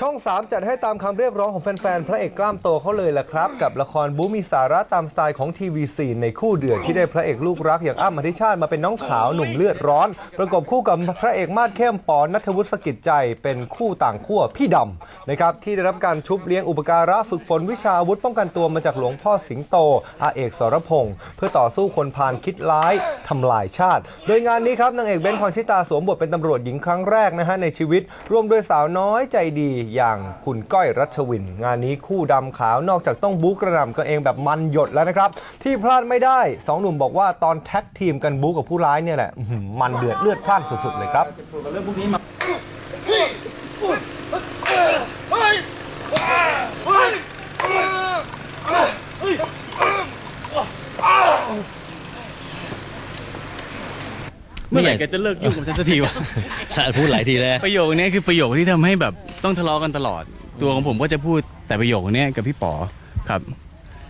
ช่อง 3 จัดให้ตามคำเรียกร้องของแฟนๆ พระเอกกล้ามโตเขาเลยล่ะครับ กับละครบูมีสาระตามสไตล์ของทีวีซีในคู่เดือดที่ได้พระเอกลูกรักอย่างอ้ำอธิชาติมาเป็นน้องขาวหนุ่มเลือดร้อน ประกบคู่กับพระเอกมาดเข้มปอนนัทวุฒิสกิจใจ เป็นคู่ต่างขั้วพี่ดำนะครับที่ได้รับการชุบเลี้ยงอุปการะฝึกฝนวิชาอาวุธป้องกันตัวมาจากหลวงพ่อสิงโตอาเอกสรพงศ์เพื่อต่อสู้คนพาลคิดร้ายทำลายชาติ โดยงานนี้ครับนางเอกเบนพรชิตาสวมบทเป็นตำรวจหญิงครั้งแรกนะฮะในชีวิตร่วมด้วยสาวน้อยใจดีอย่างคุณก้อยรัชวิน งานนี้คู่ดำขาวนอกจากต้องบู๊กระหน่ำกันเองแบบมันหยดแล้วนะครับ ที่พลาดไม่ได้สองหนุ่มบอกว่าตอนแท็กทีมกันบู๊กับผู้ร้ายเนี่ยแหละอื้อหือมันเดือดเลือดพล่านสุดๆเลยครับ เมื่อไหร่แกจะเลิกยุ่งกับฉันสักทีวะสารพูดหลายทีแล้วประโยคนี้คือประโยคที่ทำให้แบบต้องทะเลาะกันตลอด ตัวของผมก็จะพูดแต่ประโยคนี้กับพี่ป๋อครับ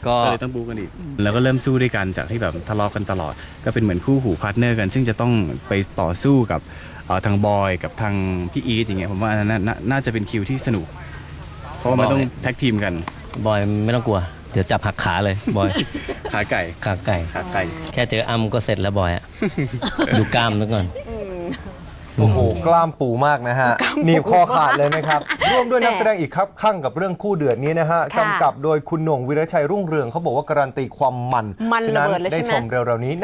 ก็ก็เลยต้องบู๊กันอีกแล้วก็เริ่มสู้ด้วยกันจากที่แบบทะเลาะกันตลอด ก็เป็นเหมือนคู่หูพาร์ทเนอร์กัน ซึ่งจะต้องไปต่อสู้กับเอ่อทางบอยกับทางพี่อีทอย่างเงี้ยผมว่าอันนั้นน่าน่าจะเป็นคิวที่สนุก เพราะว่ามันต้องแท็กทีมกันบอยไม่ต้องกลัวเดี๋ยวจับหักขาเลยบอยขาไก่ขาไก่ ขาไก่ แค่เจออ้ำก็เสร็จแล้วบอยอะดูกล้ามนึกก่อน โอ้โหกล้ามปูมากนะฮะหนีบคอขาดเลยนะครับ ร่วมด้วยนักแสดงอีกครับข้างกับเรื่องคู่เดือดนี้นะฮะค่ะกำกับโดยคุณโหน่งวิรชัยรุ่งเรืองเขาบอกว่าการันตีความมันมันฉะนั้นระเบิดเลยได้ใช่ไหม ชมเร็วๆนี้